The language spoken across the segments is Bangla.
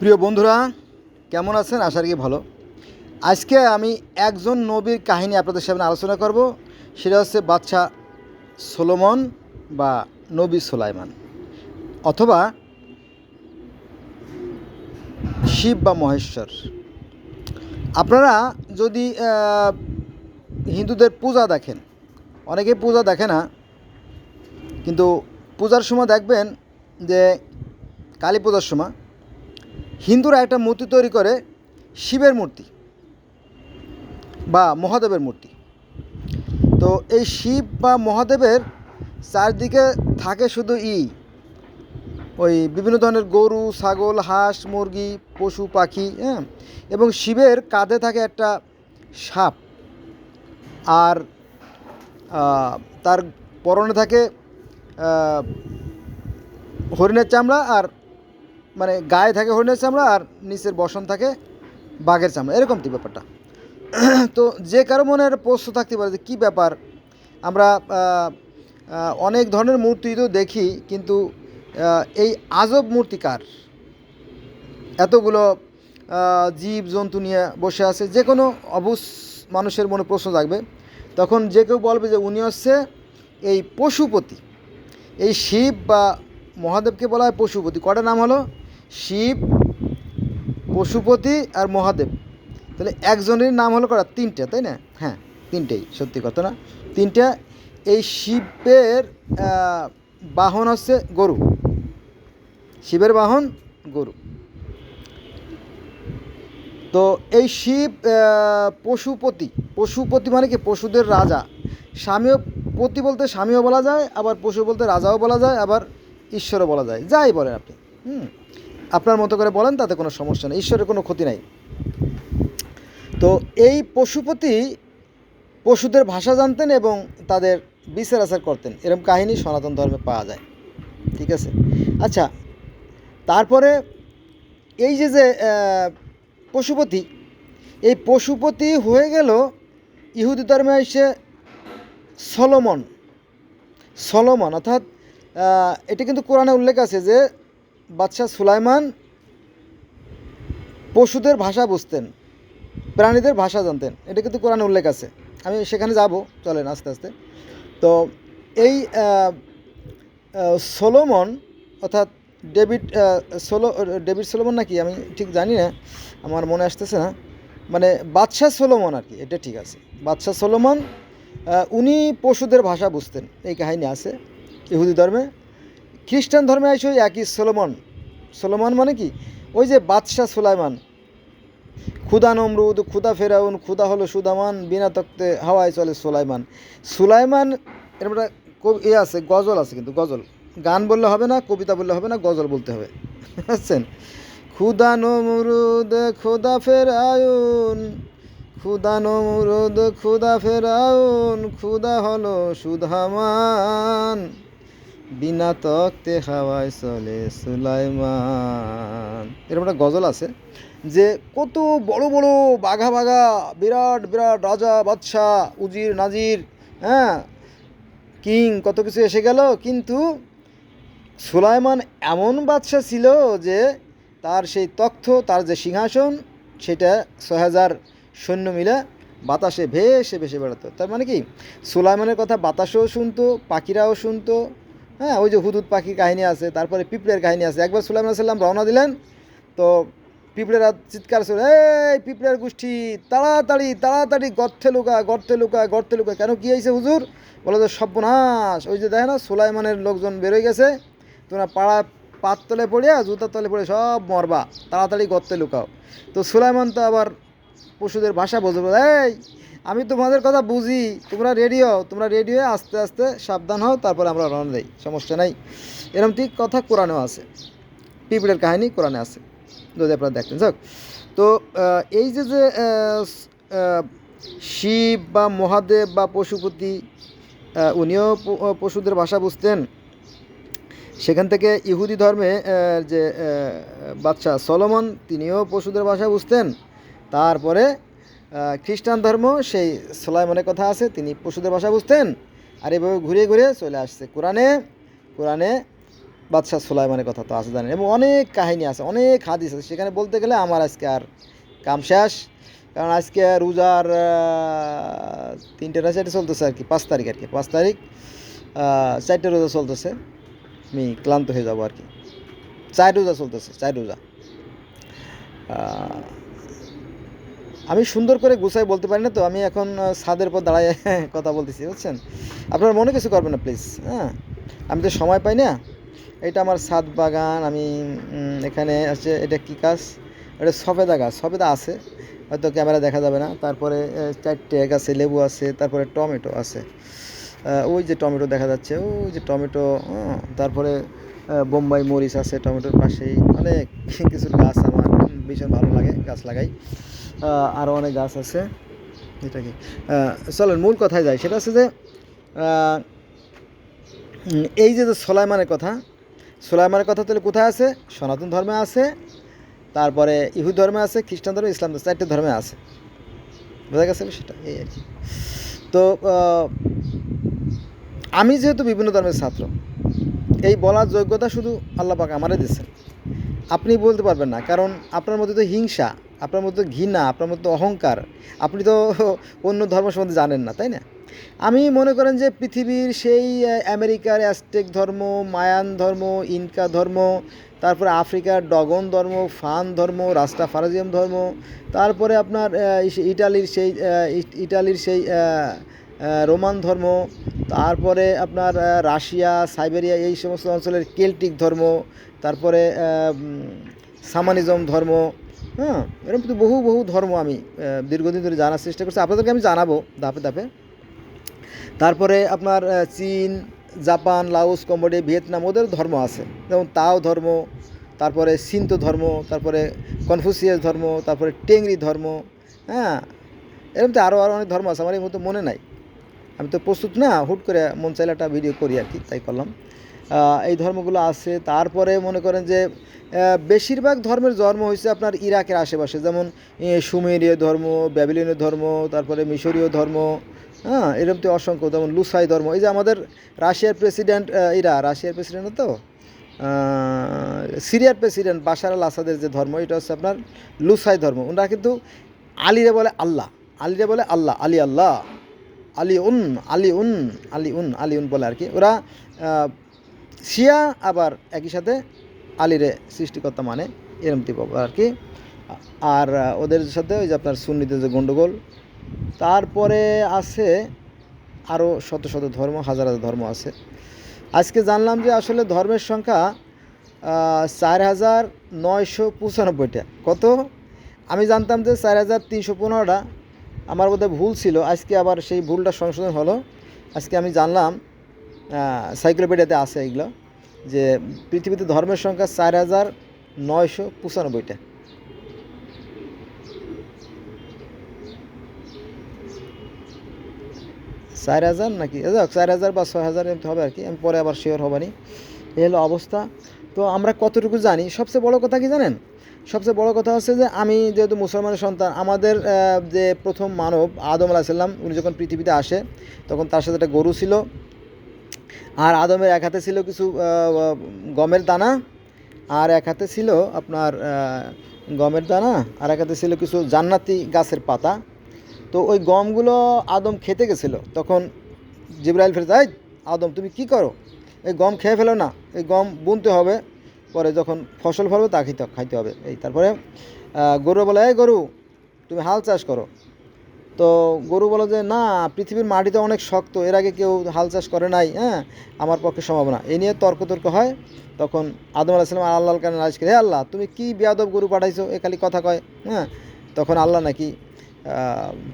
প্রিয় বন্ধুরা, কেমন আছেন? আশা করি ভালো। আজকে আমি একজন নবীর কাহিনী আপনাদের সামনে আলোচনা করব। সেটা হচ্ছে বাচ্চা সোলোমন বা নবী সোলাইমান। অথবা শিব বা মহেশ্বর। আপনারা যদি হিন্দুদের পূজা দেখেন অনেকে পূজা দেখে না, কিন্তু পূজার সময় দেখবেন যে কালী পূজার সময় হিন্দুরা একটা মূর্তি তৈরি করে শিবের মূর্তি বা মহাদেবের মূর্তি। তো এই শিব বা মহাদেবের চারদিকে থাকে শুধু ই, ওই বিভিন্ন ধরনের গরু, ছাগল, হাঁস, মুরগি, পশু, পাখি হ্যাঁ? এবং শিবের কাঁধে থাকে একটা সাপ। আর তার পরনে থাকে হরিণের চামড়া আর মানে গায়ে থাকে হরিণের চামড়া আর নিচের বসন থাকে বাঘের চামড়া। এরকম তো ব্যাপারটা। তো যে কারও মনে একটা প্রশ্ন থাকতে পারে যে কী ব্যাপার? আমরা অনেক ধরনের মূর্তি তো দেখি, কিন্তু এই আজব মূর্তিকার এতগুলো জীব জন্তু নিয়ে বসে আছে, যে কোনো অবুস মানুষের মনে প্রশ্ন থাকবে তখন যে কেউ বলবে যে উনি হচ্ছে এই পশুপতি। এই শিব বা মহাদেবকে বলা হয় পশুপতি। কটা নাম হলো? শিব, পশুপতি আর মহাদেব। তাহলে একজনের নাম হলো করা তিনটে, তাই না? হ্যাঁ তিনটেই, সত্যি কথা না? তিনটে, এই শিবের বাহন হচ্ছে গরু। শিবের বাহন, গরু। তো এই শিব পশুপতি পশুপতি মানে কি? পশুদের রাজা। স্বামীও পতি বলতে স্বামীও বলা যায়, আবার পশু বলতে রাজাও বলা যায়, আবার ঈশ্বরও বলা যায়। যাই বলেন আপনি। হুম। আপনার মতো করে বলেন, তাতে কোনো সমস্যা নেই। ঈশ্বরের কোনো ক্ষতি নাই। তো এই পশুপতি পশুদের ভাষা জানতেন এবং তাদের বিচার আচার করতেন। এরকম কাহিনী সনাতন ধর্মে পাওয়া যায়। ঠিক আছে? আচ্ছা তারপরে এই যে যে পশুপতি, এই পশুপতি হয়ে গেল ইহুদি ধর্মে এসে সলোমন। সলোমন, অর্থাৎ এটা কিন্তু কোরআনে উল্লেখ আছে যে বাদশাহ সুলাইমান পশুদের ভাষা বুঝতেন, প্রাণীদের ভাষা জানতেন। এটা কিন্তু কোরআনে উল্লেখ আছে। আমি সেখানে যাব, চলেন আস্তে আস্তে। তো এই সোলোমন, অর্থাৎ ডেভিড সোলো, ডেভিড সোলোমন নাকি? আমি ঠিক জানি না, আমার মনে আসতেছে না। মানে বাদশাহ সোলোমন আর কি, এটা ঠিক আছে। বাদশাহ সোলোমন উনি পশুদের ভাষা বুঝতেন। এই কাহিনী আছে, ইহুদি ধর্মে। খ্রিস্টান ধর্মে আসে ওই একই সোলোমন। সোলোমন মানে কি? ওই যে বাদশাহ সুলাইমান। ক্ষুদা নমরুদ ক্ষুদা ফেরাউন ক্ষুদা হলো সুদামান, বিনা তক্তে হাওয়ায় চলে সুলাইমান। সুলাইমান এরকম একটা কবি এ আছে, গজল আছে কিন্তু, গজল। গান বললে হবে না, কবিতা বললে হবে না, গজল বলতে হবে। বুঝছেন? ক্ষুদা নমরুদ ক্ষুদা ফেরাউন ক্ষুদা নমরুদ ক্ষুদা ফেরাউন ক্ষুদা হলো সুধামান বিনা তক্তে হাওয়ায় চলে সুলাইমান। এরকম একটা গজল আছে যে কত বড় বড় বাঘা বাঘা, বিরাট বিরাট রাজা, বাদশাহ, উজির, নাজির হ্যাঁ কিং, কত কিছু এসে গেল। কিন্তু সুলাইমান এমন বাদশাহ ছিল যে তার সেই তখ্ত তার যে সিংহাসন, সেটা ছয় হাজার সৈন্য মিলে বাতাসে ভেসে ভেসে বেড়াতো। তার মানে কি? সুলাইমানের কথা বাতাসও শুনতো, পাখিরাও শুনতো হ্যাঁ ওই যে হুদুদ পাখির কাহিনী আছে, তারপরে পিঁপড়ের কাহিনী আছে। একবার সুলাইমান সাল্লাম রওনা দিলেন, তো পিঁপড়েরা চিৎকার ছিল এই পিঁপড়ের গোষ্ঠী, তাড়াতাড়ি তাড়াতাড়ি, গর্তে লুকা গর্তে লুকা গর্তে লুকা, কেন কী হয়েছে হুজুর? বলে যে, সর্বনাশ, ওই যে দেখে না, সুলাইমানের লোকজন বেরোয় গেছে, তোমরা পাড়া পাত তলে পড়িয়া, জুতার তলে পড়ে সব মরবা, তাড়াতাড়ি গর্তে লুকাও। তো সুলাইমান তো আবার পশুদের ভাষা বলে এই আমি তোমাদের কথা বুঝি, তোমরা রেডি হও, তোমরা রেডি হয়ে আস্তে আস্তে সাবধান হও, তারপরে আমরা রওনা দেই, সমস্যা নাই। এরকম ঠিক কথা কোরআনেও আছে, পিঁপড়ের কাহিনী কোরআনে আছে, যদি আপনারা দেখতেন। যাক তো এই যে যে শিব বা মহাদেব বা পশুপতি উনিও পশুদের ভাষা বুঝতেন, সেখান থেকে ইহুদি ধর্মে যে বাচ্চা সলোমন, তিনিও পশুদের ভাষা বুঝতেন, তারপরে খ্রিস্টান ধর্ম, সেই সোলাইমনের কথা আছে, তিনি পশুদের ভাষা বুঝতেন। আর এভাবে ঘুরে ঘুরে চলে আসছে। কোরআনে কোরআনে বাদশাহ সুলাইমানের কথা তো আছে জানেন। এবং অনেক কাহিনী আছে, অনেক হাদিস আছে। সেখানে বলতে গেলে আমার আজকে আর কাম শেষ। কারণ আজকে রোজার তিনটে না চারটে চলতেছে আর কি, পাঁচ তারিখ আর কি, পাঁচ তারিখ চারটে রোজা চলতেছে। আমি ক্লান্ত হয়ে যাব আর কি। চার রোজা চলতেছে, চার রোজা। আমি সুন্দর করে গুছাই বলতে পারি না তো আমি এখন ছাদের পর দাঁড়ায় কথা বলতেছি বুঝছেন? আপনার মনে কিছু করবেন না প্লিজ হ্যাঁ? আমি তো সময় পাই না। এটা আমার ছাদ বাগান আমি এখানে আছে এটা কী গাছ এটা সফেদা গাছ সফেদা আছে হয়তো ক্যামেরা দেখা যাবে না। তারপরে চারটে আছে লেবু আছে তারপরে টমেটো আছে। ওই যে টমেটো দেখা যাচ্ছে ওই যে টমেটো হ্যাঁ, তারপরে বোম্বাই মরিচ আছে টমেটোর পাশেই। অনেক কিছু গাছ আমার ভীষণ ভালো লাগে গাছ লাগাই। আরও অনেক গাছ আছে। এটা কি? চলেন, মূল কথায় যাই। সেটা হচ্ছে যে এই যে সোলাইমানের কথা সোলাইমানের কথা তাহলে কোথায় আছে? সনাতন ধর্মে আছে, তারপরে ইহুদ ধর্মে আছে, খ্রিস্টান ধর্মে, ইসলাম ধর্মে, চারটে ধর্মে আছে। বোঝা গেছে সেটা এই আর কি। তো আমি যেহেতু বিভিন্ন ধর্মের ছাত্র, এই বলার যোগ্যতা শুধু আল্লাহ আমারে দিচ্ছেন আপনি বলতে পারবেন না, কারণ আপনার মধ্যে তো হিংসা আপনার মধ্যে ঘৃণা, আপনার মধ্যে অহংকার, আপনি তো অন্য ধর্ম সম্বন্ধে জানেন না, তাই না? আমি মনে করেন যে পৃথিবীর সেই আমেরিকার অ্যাস্টেক ধর্ম, মায়ান ধর্ম, ইনকা ধর্ম, তারপরে আফ্রিকার ডগন ধর্ম, ফান ধর্ম রাস্তা ফারাজিয়াম ধর্ম, তারপরে আপনার ইটালির সেই ইটালির সেই রোমান ধর্ম, তারপরে আপনার রাশিয়া, সাইবেরিয়া, এই সমস্ত অঞ্চলের কেল্টিক ধর্ম, তারপরে সামানিজম ধর্ম হ্যাঁ এরকম কিন্তু বহু বহু ধর্ম আমি দীর্ঘদিন ধরে জানার চেষ্টা করছি। আপনাদেরকে আমি জানাব ধাপে ধাপে। তারপরে আপনার চীন, জাপান, লাওস, কম্বোডিয়া, ভিয়েতনাম, ওদের ধর্ম আছে। যেমন তাও ধর্ম, তারপরে সিন্ত ধর্ম, তারপরে কনফুসিয়াস ধর্ম, তারপরে টেংরি ধর্ম হ্যাঁ এরকম তো আরও আরও অনেক ধর্ম আছে, আমার এই মতো মনে নাই। আমি তো প্রস্তুত না, হুট করে মন চাইলে একটা ভিডিও করি আর কি, তাই করলাম। এই ধর্মগুলো আছে। তারপরে মনে করেন যে বেশিরভাগ ধর্মের জন্ম হয়েছে আপনার ইরাকের আশেপাশে। যেমন সুমেরীয় ধর্ম, ব্যাবিলনীয় ধর্ম, তারপরে মিশরীয় ধর্ম হ্যাঁ এরকম তো অসংখ্য। যেমন লুসাই ধর্ম। এই যে আমাদের রাশিয়ার প্রেসিডেন্ট ইরা, রাশিয়ার প্রেসিডেন্ট তো? সিরিয়ার প্রেসিডেন্ট বাশার আল আসাদের যে ধর্ম, এটা হচ্ছে আপনার লুসাই ধর্ম। ওনারা কিন্তু আলিরে বলে আল্লাহ। আলিরে বলে আল্লাহ, আলী আল্লাহ, আলী উন আলী উন আলী উন আলী উন বলে আর কি। ওরা শিয়া আবার একই সাথে আলীরে সৃষ্টিকর্তা মানে এরম type আর কি। আর ওদের সাথে ওই যে আপনার সুন্নিতে যে গণ্ডগোল তারপরে আছে আরও শত শত ধর্ম, হাজার হাজার ধর্ম আছে। আজকে জানলাম যে আসলে ধর্মের সংখ্যা চার হাজার নয়শো পঁচানব্বইটা। কত? আমি জানতাম যে চার হাজার তিনশো পনেরোটা। আমার বোধহয় ভুল ছিল। আজকে আবার সেই ভুলটা সংশোধন হলো। আজকে আমি জানলাম সাইক্লোপিডিয়াতে আছে এগুলো, যে পৃথিবীতে ধর্মের সংখ্যা চার হাজার নয়শো পঁচানব্বইটা। চার হাজার নাকি? চার হাজার বা ছয় হাজার এমনি হবে আর কি, আমি পরে আবার শিওর হবানি। এই হলো অবস্থা। তো আমরা কতটুকু জানি? সবচেয়ে বড় কথা কি জানেন? সবচেয়ে বড় কথা হচ্ছে যে, আমি যেহেতু মুসলমানের সন্তান, আমাদের যে প্রথম মানব, আদম আলাহিসাল্লাম উনি যখন পৃথিবীতে আসে, তখন তার সাথে একটা গরু ছিল। আর আদমের এক হাতে ছিল কিছু গমের দানা, আর এক হাতে ছিল আপনার গমের দানা, আর এক হাতে ছিল কিছু জান্নাতি গাছের পাতা। তো ওই গমগুলো আদম খেতে গেছিল। তখন জিব্রাইল ফেরত এই আদম, তুমি কি করো? এই গম খেয়ে ফেলো না। এই গম বুনতে হবে। পরে যখন ফসল ফলবে তা খেতে, খাইতে হবে। এই তারপরে গরু বলে, এই গরু, তুমি হাল চাষ করো। তো গরু বলে যে, না, পৃথিবীর মাটিতে অনেক শক্ত, এর আগে কেউ হাল চাষ করে নাই হ্যাঁ আমার পক্ষে সম্ভব না। এ নিয়ে তর্ক তর্ক হয়। তখন আদম আলাহিসাম আল্লাহ কানে রাজ করে, হে আল্লাহ, তুমি কি বেয়াদব গরু পাঠাইছো? এ খালি কথা কয়। হ্যাঁ তখন আল্লাহ নাকি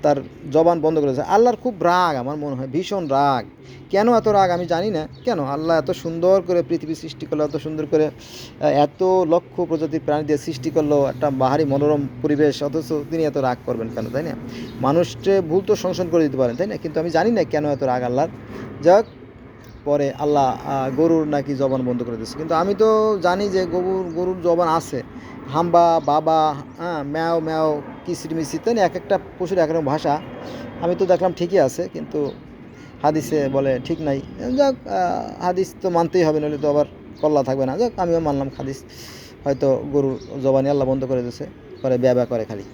তার জবান বন্ধ করেছে। আল্লাহর খুব রাগ আমার মনে হয়, ভীষণ রাগ। কেন এত রাগ আমি জানি না। কেন? আল্লাহ এত সুন্দর করে পৃথিবী সৃষ্টি করল, এত সুন্দর করে এত লক্ষ প্রজাতির প্রাণী দিয়ে সৃষ্টি করল, একটা বাহারি মনোরম পরিবেশ, অথচ তিনি এত রাগ করবেন কেন, তাই না? মানুষকে ভুল তো সংশোধন করে দিতে পারেন, তাই না? কিন্তু আমি জানি না কেন এত রাগ আল্লাহর। যাক পরে আল্লাহ গরুর নাকি জবান বন্ধ করে দিচ্ছে কিন্তু আমি তো জানি যে গরুর গরুর জবান আছে। হাম্বা, বাবা হ্যাঁ ম্যাও ম্যাও, কিসির মিসির, তাই এক একটা পশুর এক ভাষা। আমি তো দেখলাম ঠিকই আছে, কিন্তু হাদিসে বলে ঠিক নাই। যাক হাদিস তো মানতেই হবে, নইলে তো আবার কল্লা থাকবে না। যাক, আমিও মানলাম হাদিস। হয়তো গরু জবানি আল্লাহ বন্ধ করে দিয়েছে করে ব্যবা করে খালি।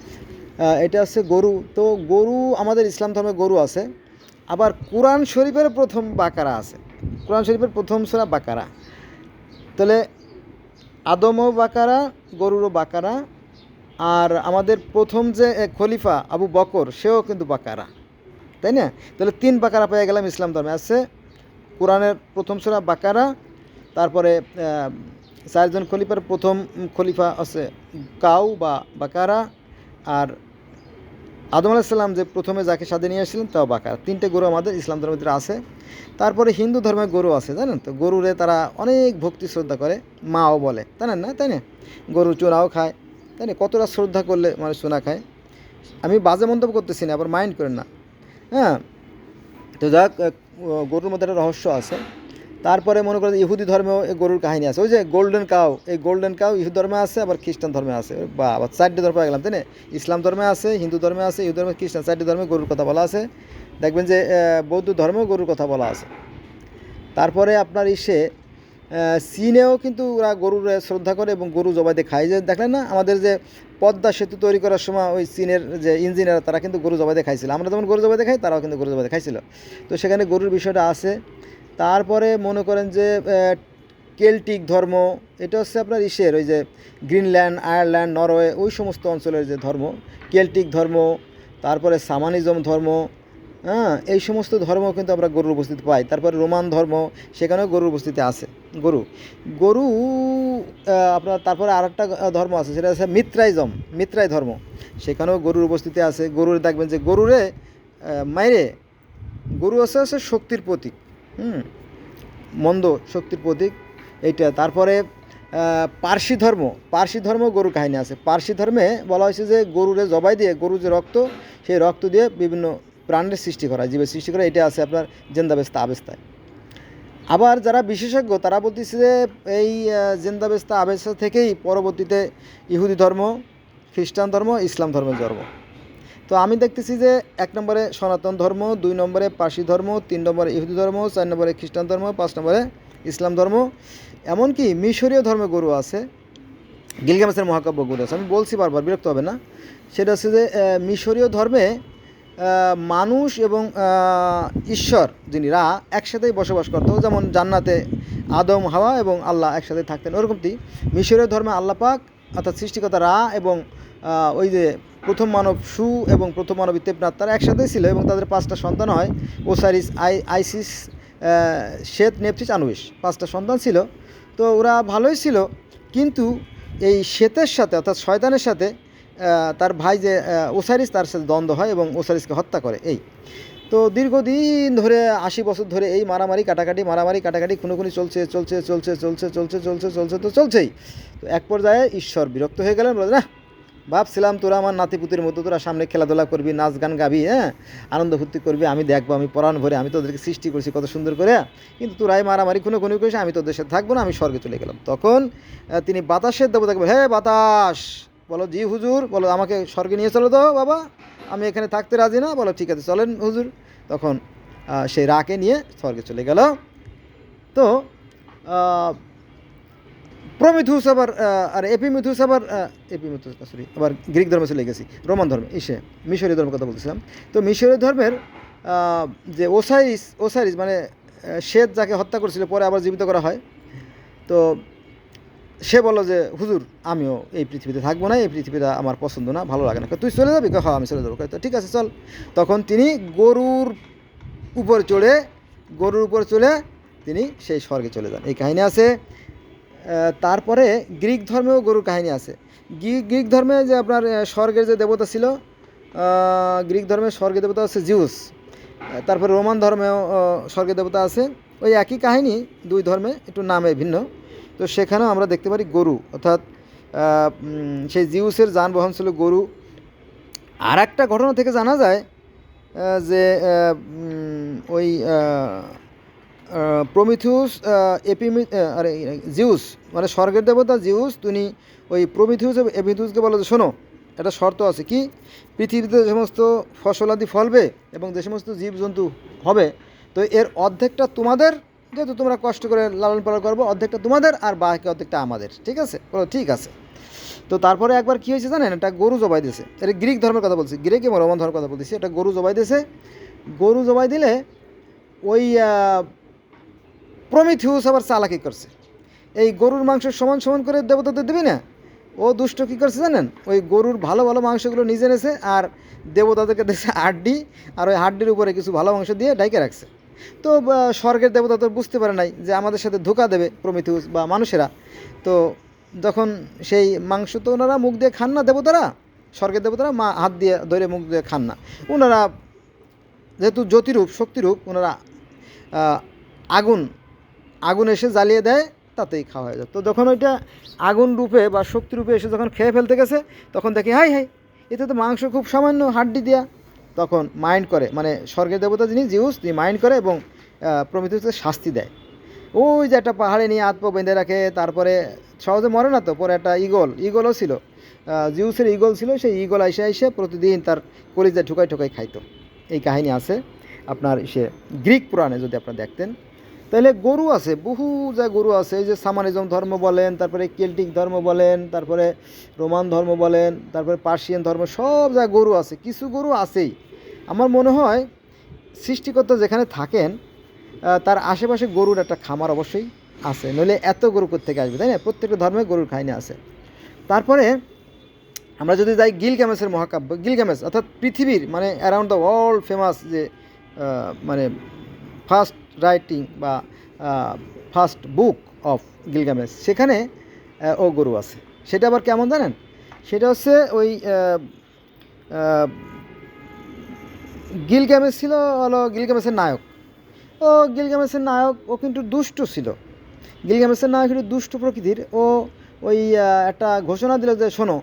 এটা হচ্ছে গরু। তো গরু, আমাদের ইসলাম ধর্মে গরু আছে। আবার কোরআন শরীফের প্রথম বাকারা আছে। কোরআন শরীফের প্রথম সুরা বাকারা। তাহলে আদমও বাকারা, গরুরও বাকারা, আর আমাদের প্রথম যে খলিফা আবু বকর, সেও কিন্তু বাকারা। তাই না? তাহলে তিন বাকারা পেয়ে গেলাম ইসলাম ধর্মে। আছে কোরআনের প্রথম সুরা বাকারা, তারপরে চারজন খলিফার প্রথম খলিফা আছে কাউ বা বাকারা, আর আদম আলাহিসাল্লাম যে প্রথমে যাকে সাথে নিয়ে আসছিলেন তাও বাকারা তিনটে গরু আমাদের ইসলাম ধর্মের ভিতরে আছে। তারপরে হিন্দু ধর্মের গরু আছে, জানেন তো? গরুরে তারা অনেক ভক্তি শ্রদ্ধা করে, মাও বলে। জানেন না? তাই না? গরু চোরাও খায়, তাই না? কতটা শ্রদ্ধা করলে মানুষ সোনা খায়? আমি বাজে মন্তব্য করতেছি না, আবার মাইন্ড করেন না। হ্যাঁ? তো যাক গরুর মধ্যে একটা রহস্য আছে। তারপরে মনে করেন ইহুদি ধর্মেও এই গরুর কাহিনী আছে। ওই যে গোল্ডেন কাউ এই গোল্ডেন কাউ ইহুদি ধর্মে আছে, আবার খ্রিস্টান ধর্মে আছে। বা, আবার চারটে ধর্মে গেলাম, তাই না? ইসলাম ধর্মে আছে, হিন্দু ধর্মে আছে, ইহুদি ধর্মে, খ্রিস্টান, চারটে ধর্মে গরুর কথা বলা আছে। দেখবেন যে বৌদ্ধ ধর্মেও গরুর কথা বলা আছে। তারপরে আপনার ইসে চীনেও কিন্তু ওরা গরুর শ্রদ্ধা করে এবং গরু জবাইতে খায়। যে, দেখলেন না, আমাদের যে পদ্মা সেতু তৈরি করার সময় ওই চীনের যে ইঞ্জিনিয়ার তারা কিন্তু গরু জবাইতে খাইছিল। আমরা যেমন গরু জবাইতে খাই, তারাও কিন্তু গরু জবাইতে খাইছিল। তো সেখানে গরুর বিষয়টা আছে। তারপরে মনে করেন যে কেল্টিক ধর্ম, এটা হচ্ছে আপনার ইসের ওই যে গ্রিনল্যান্ড, আয়ারল্যান্ড, নরওয়ে, ওই সমস্ত অঞ্চলের যে ধর্ম, কেল্টিক ধর্ম, তারপরে সামানিজম ধর্ম হ্যাঁ এই সমস্ত ধর্ম কিন্তু আমরা গরুর উপস্থিতি পাই। তারপরে রোমান ধর্ম, সেখানেও গরুর উপস্থিতি আছে, গরু। গরু আপনার তারপরে আর একটা ধর্ম আছে, সেটা হচ্ছে মিত্রাইজম, মিত্রাই ধর্ম, সেখানেও গরুর উপস্থিতি আছে। গরুর দেখবেন যে গরুরে মাইরে, গরু আছে হচ্ছে শক্তির প্রতীক। হুম, মন্দ শক্তির প্রতীক, এইটা। তারপরে পার্সি ধর্ম। পার্সি ধর্ম গরু কাহিনী আছে। পার্সি ধর্মে বলা হয়েছে যে, গরুরে জবাই দিয়ে, গরুর যে রক্ত, সেই রক্ত দিয়ে বিভিন্ন প্রাণের সৃষ্টি করা জীবের সৃষ্টি করা এটা আছে আপনার জেন্দাবেস্তা আবেস্তায়। আবার যারা বিশেষজ্ঞ, তারা বলতেছে যে, এই জেন্দাবেস্তা আবেস্তা থেকেই পরবর্তীতে ইহুদি ধর্ম, খ্রিস্টান ধর্ম, ইসলাম ধর্মের জন্ম। তো আমি দেখতেছি যে এক নম্বরে সনাতন ধর্ম, দুই নম্বরে পার্সি ধর্ম, তিন নম্বরে ইহুদি ধর্ম, চার নম্বরে খ্রিস্টান ধর্ম, পাঁচ নম্বরে ইসলাম ধর্ম। এমনকি মিশরীয় ধর্মে গরু আছে, গিলগামেসের মহাকাব্য গরু আছে। আমি বলছি বারবার, বিরক্ত হবে না। সেটা হচ্ছে যে মিশরীয় ধর্মে মানুষ এবং ঈশ্বর যিনি রা একসাথেই বসবাস করতো, যেমন জান্নাতে আদম, হাওয়া এবং আল্লাহ একসাথে থাকতেন, ওরকমটি। মিশরীয় ধর্মে আল্লাহ পাক, অর্থাৎ সৃষ্টিকর্তা রা এবং ওই যে প্রথম মানব সু এবং প্রথম মানব ইত্তেপনাথ তারা একসাথেই ছিল এবং তাদের পাঁচটা সন্তান হয়। ওসারিস, আই, আইসিস শ্বেত, নেপথিস, আনুবিস। পাঁচটা সন্তান ছিল। তো ওরা ভালোই ছিল। কিন্তু এই শ্বেতের সাথে অর্থাৎ শয়তানের সাথে তার ভাই যে ওসারিস, তার সাথে দ্বন্দ্ব হয় এবং ওসারিসকে হত্যা করে। এই। তো দীর্ঘদিন ধরে, আশি বছর ধরে এই মারামারি, কাটাকাটি মারামারি, কাটাকাটি, খুনোখুনি চলছে চলছে চলছে চলছে চলছে চলছে চলছে তো চলছেই। তো এক পর্যায়ে ঈশ্বর বিরক্ত হয়ে গেলেন বলে না ভাবছিলাম তোরা আমার নাতিপুতির মতো তোরা সামনে খেলাধুলা করবি, নাচ গান গাবি হ্যাঁ? আনন্দ ফুর্তি করবি, আমি দেখব, আমি পরাণ ভরে, আমি তোদেরকে সৃষ্টি করছি কত সুন্দর করে। কিন্তু তোরাই মারামারি খুনো খুনি করিস, আমি তোদের সাথে থাকব না, আমি স্বর্গে চলে গেলাম। তখন তিনি বাতাসের দেবতাকে হে বাতাস! বলো, জি হুজুর। বলো, আমাকে স্বর্গে নিয়ে চলো তো বাবা, আমি এখানে থাকতে রাজি না। বলো, ঠিক আছে, চলেন হুজুর। তখন সেই রাকে নিয়ে স্বর্গে চলে গেল। তো প্রমিথুস আবার আর এপিমিথুস আবার এপিমিথুস সরি আবার গ্রিক ধর্মে চলে গেছি, রোমান ধর্মে, ইসে, মিশরীয় ধর্মের কথা বলছিলাম তো মিশরীয় ধর্মের যে ওসাইরিস ওসাইরিস মানে শ্বেত যাকে হত্যা করেছিল, পরে আবার জীবিত করা হয়। তো সে বলল যে, হুজুর, আমিও এই পৃথিবীতে থাকব না, এই পৃথিবীটা আমার পছন্দ না, ভালো লাগে না। তুই চলে যাবি? হ্যাঁ আমি চলে যাব। তো ঠিক আছে, চল। তখন তিনি গরুর উপর চড়ে, গরুর উপর চলে তিনি সেই স্বর্গে চলে যান। এই কাহিনী আছে। তারপরে গ্রিক ধর্মেও গরুর কাহিনী আছে। গ্রি- গ্রিক ধর্মে যে আপনার স্বর্গের যে দেবতা ছিল গ্রিক ধর্মের স্বর্গের দেবতা হচ্ছে জিউস। তারপরে রোমান ধর্মেও স্বর্গের দেবতা আছে। ওই একই কাহিনী দুই ধর্মে একটু নামে ভিন্ন। তো সেখানেও আমরা দেখতে পারি গরু। অর্থাৎ সেই জিউসের যানবাহন ছিল গরু। আর একটা ঘটনা থেকে জানা যায় যে ওই প্রমিথিউস এপিমি আরে জিউস মানে স্বর্গের দেবতা জিউস তিনি ওই প্রমিথিউস এপিথিউসকে বলো যে, শোনো, একটা শর্ত আছে কি? পৃথিবীতে যে সমস্ত ফসলাদি ফলবে এবং যে সমস্ত জীবজন্তু হবে, তো এর অর্ধেকটা তোমাদের, যেহেতু তোমরা কষ্ট করে লালন পালন করব, অর্ধেকটা তোমাদের আর বাকি অর্ধেকটা আমাদের। ঠিক আছে? বলো, ঠিক আছে। তো তারপরে একবার কী হয়েছে জানেন? একটা গরু জবাই দিয়েছে। এটা গ্রিক ধর্মের কথা বলছি। গ্রিক এবং রোমান ধর্মের কথা বলতেছি। এটা গরু জবাই দিয়েছে। গরু জবাই দিলে ওই প্রমিথিউস আবার চালাকি করছে? এই গরুর মাংস সমান সমান করে দেবতাদের দিবি না? ও দুষ্ট কী করছে জানেন? ওই গরুর ভালো ভালো মাংসগুলো নিজে নেছে আর দেবতাদেরকে দিয়েছে হাড্ডি আর ওই হাড্ডির উপরে কিছু ভালো মাংস দিয়ে ডাইকে রাখছে। তো স্বর্গের দেবতা তো বুঝতে পারে নাই যে আমাদের সাথে ধোকা দেবে প্রমিথিউস বা মানুষেরা। তো যখন সেই মাংস তো ওনারা মুখ দিয়ে খান না দেবতারা, স্বর্গের দেবতারা মা হাত দিয়ে ধরে মুখ দিয়ে খান না। ওনারা যেহেতু জ্যোতিরূপ, শক্তিরূপ, ওনারা আগুন আগুন এসে জ্বালিয়ে দেয়, তাতেই খাওয়া হয়ে যায়। তো যখন ওইটা আগুন রূপে বা শক্তি রূপে এসে যখন খেয়ে ফেলতে গেছে, তখন দেখি, হাই হাই, এতে তো মাংস খুব সামান্য হাড্ডি দেয়া। তখন মাইন্ড করে মানে স্বর্গের দেবতা যিনি জিউস, তিনি মাইন্ড করে এবং প্রমিথিউসকে শাস্তি দেয়। ওই যে একটা পাহাড়ে নিয়ে আত্ম বেঁধে রাখে, তারপরে সহজে মরে না তো, পরে একটা ইগল ইগলও ছিল। জিউসের ইগল ছিল, সেই ইগল আইসে আইসে প্রতিদিন তার কলিজা ঠুকাই ঠুকাই খাইতো। এই কাহিনী আছে আপনার সে গ্রিক পুরাণে যদি আপনারা দেখতেন। তাহলে গরু আছে, বহু যা গরু আছে, এই যে সামানিজম ধর্ম বলেন, তারপরে কেল্টিক ধর্ম বলেন, তারপরে রোমান ধর্ম বলেন, তারপরে পার্সিয়ান ধর্ম, সব যা গরু আছে, কিছু গরু আছেই। আমার মনে হয় সৃষ্টিকর্তা যেখানে থাকেন তার আশেপাশে গরুর একটা খামার অবশ্যই আছে। নইলে এত গরু থেকে আসবে, তাই না? প্রত্যেকটা ধর্মে গরুর খাইনি আছে। তারপরে আমরা যদি যাই গিলগ্যামেসের মহাকাব্য গিলগ্যামেস অর্থাৎ পৃথিবীর মানে অ্যারাউন্ড দ্য ওয়ার্ল্ড ফেমাস যে মানে ফার্স্ট রাইটিং বা ফার্স্ট বুক অফ গিলগামেস সেখানে ও গরু আছে। সেটা আবার কেমন জানেন? সেটা হচ্ছে ওই আহ, ছিল হলো গিলগামেসের নায়ক। ও গিলগামেসের নায়ক ও কিন্তু দুষ্ট ছিল। গিলগামেসের নায়ক কিন্তু দুষ্ট প্রকৃতির। ও ওই একটা ঘোষণা দিল যে শোনো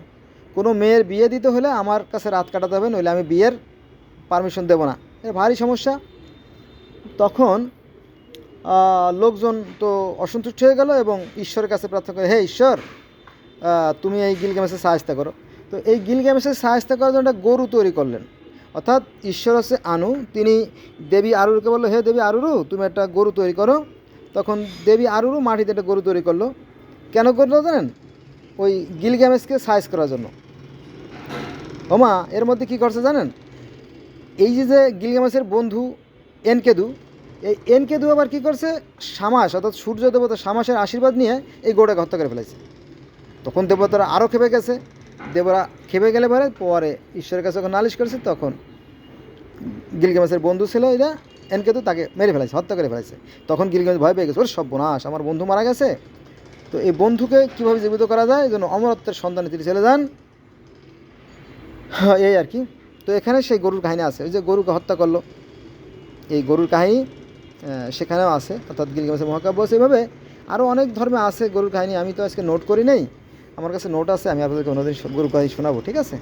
কোনো মেয়ের বিয়ে দিতে হলে আমার কাছে রাত কাটাতে হবে নইলে আমি বিয়ের পারমিশন দেবো না। এটা ভারী সমস্যা। তখন লোকজন তো অসন্তুষ্ট হয়ে গেল এবং ঈশ্বরের কাছে প্রার্থনা করে, হে ঈশ্বর তুমি এই গিল গিলগ্যামেসের সাহায্য করো। তো এই গিল গিলগ্যামেসের সাহায্য করার জন্য একটা গরু তৈরি করলেন। অর্থাৎ ঈশ্বর হচ্ছে আনু, তিনি দেবী আরুরকে বলল, হে দেবী আরুরু, তুমি একটা গরু তৈরি করো। তখন দেবী আরুরু মাটিতে একটা গরু তৈরি করল। কেন করল জানেন? ওই গিলগ্যামেসকে সাইজ করার জন্য। ওমা, এর মধ্যে কী করছে জানেন? এই যে যে গিলগামেসের বন্ধু এনকেদু এই এনকেদু আবার কী করছে? সামাস অর্থাৎ সূর্য দেবতা সামাসের আশীর্বাদ নিয়ে এই গৌড়াকে হত্যা করে ফেলেছে। তখন দেবতারা আরও খেপে গেছে। দেবরা খেপে গেলে পরে পরে ঈশ্বরের কাছে যখন নালিশ করেছে তখন গিলগামেসের বন্ধু ছিল এটা এরা তো তাকে মেরে ফেলেছে হত্যা করে ফেলেছে। তখন গিলগামেস ভয় পেয়ে গেছে ওর সর্বনাশ আমার বন্ধু মারা গেছে? তো এই বন্ধুকে কীভাবে জীবিত করা যায়? জন্য অমরত্বের সন্ধানে তিনি চলে যান। হ্যাঁ, এই আর কি। তো এখানে সেই গরুর কাহিনী আছে। ওই যে গরুকে হত্যা করল। এই গরুর কাহিনী সেখানেও আছে, অর্থাৎ গিলগামেসের মহাকাব্য এভাবে আরও অনেক ধর্মে আছে গরুর কাহিনী, আমি তো আজকে নোট করি নেই। আমার কাছে নোট আছে, আমি আপনাদেরকে অন্যদিন গরুর কাহিনী শোনাবো, ঠিক আছে?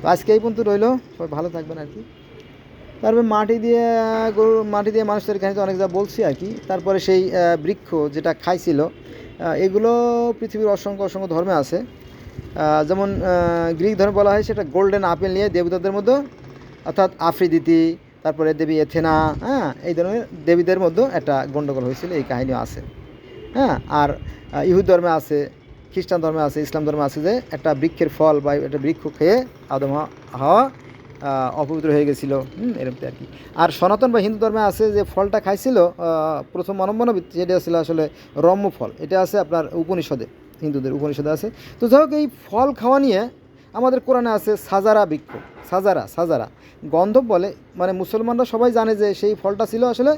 তো আজকে এই পর্যন্ত রইল, সবাই ভালো থাকবেন আর কি। তারপরে মাটি দিয়ে, গরু, মাটি দিয়ে মানুষের কাহিনীতে অনেক যা বলছি আর কি। তারপরে সেই বৃক্ষ যেটা খাইছিল এগুলো পৃথিবীর অসংখ্য অসংখ্য ধর্মে আছে। যেমন গ্রিক ধর্মে বলা হয় সেটা গোল্ডেন আপেল নিয়ে দেবতাদের মধ্যে, অর্থাৎ আফ্রিদিতি তারপরে দেবী এথেনা হ্যাঁ এই ধরনের দেবীদের মধ্যে একটা গণ্ডগোল হয়েছিল, এই কাহিনীও আছে। হ্যাঁ আর ইহুদ ধর্মে আছে, খ্রিস্টান ধর্মে আছে, ইসলাম ধর্মে আছে যে একটা বৃক্ষের ফল বা একটা বৃক্ষ খেয়ে আদম হাওয়া- অপবিত্র হয়ে গেছিল। এরকম আর কি। আর সনাতন বা হিন্দু ধর্মে আছে যে ফলটা খাইছিল প্রথম মানবমানব যেটা ছিল আসলে রম্য ফল, এটা আছে আপনার উপনিষদে, হিন্দুদের উপনিষদে আছে। তো যাই এই ফল খাওয়া নিয়ে আমাদের কোরআনে আছে সাজারা বৃক্ষ, সাজারা সাজারা। গন্ধব বলে মানে মুসলমানরা সবাই জানে যে সেই ফলটা ছিল আসলে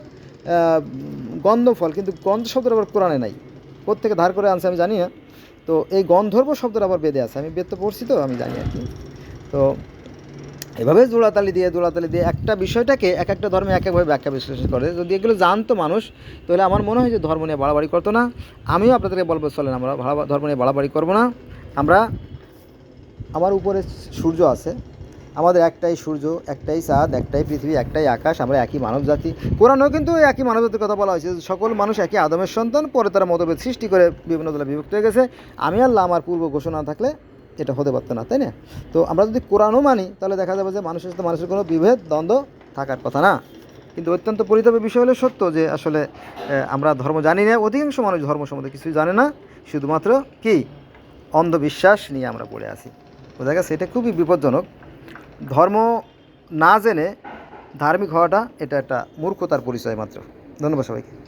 গন্ধ ফল, কিন্তু গন্ধ শব্দটা আবার কোরআনে নাই। কোথেকে ধার করে আনছে, আমি জানি না। তো এই গন্ধর্ব শব্দটা আবার বেদে আছে। আমি বেদ তো পড়ছি তো, আমি জানি আর কি। তো এভাবে জোড়াতালি দিয়ে জোড়াতালি দিয়ে একটা বিষয়টাকে এক একটা ধর্মে এক একভাবে ব্যাখ্যা বিশ্লেষণ করে। যদি এগুলো জানতো মানুষ, তাহলে আমার মনে হয় যে ধর্ম নিয়ে বাড়াবাড়ি করতো না। আমিও আপনাদেরকে বলব, চলেন আমরা ধর্ম নিয়ে বাড়াবাড়ি করব না। আমরা আমার উপরে সূর্য আছে। আমাদের একটাই সূর্য, একটাই চাঁদ, একটাই পৃথিবী, একটাই আকাশ, আমরা একই মানব জাতি কোরআনেও কিন্তু একই মানব জাতির কথা বলা হয়েছে সকল মানুষ একই আদমের সন্তান, পরে তারা মতভেদ সৃষ্টি করে বিভিন্ন দলে বিভক্ত হয়ে গেছে। আমি আল্লাহ আমার পূর্ব ঘোষণা থাকলে এটা হতে পারতো না, তাই না? তো আমরা যদি কোরআনও মানি, তাহলে দেখা যাবে যে মানুষের সাথে মানুষের কোনো বিভেদ, দ্বন্দ্ব থাকার কথা না। কিন্তু অত্যন্ত পরিতাপের বিষয় হলো সত্য যে আসলে আমরা ধর্ম জানি না, অধিকাংশ মানুষ ধর্ম সম্বন্ধে কিছুই জানে না। শুধুমাত্র কি? অন্ধবিশ্বাস নিয়ে আমরা পড়ে আছি। বোঝা গেছে, এটা খুবই বিপজ্জনক। ধর্ম না জেনে ধার্মিক হওয়াটা এটা একটা মূর্খতার পরিচয় মাত্র। ধন্যবাদ সবাইকে।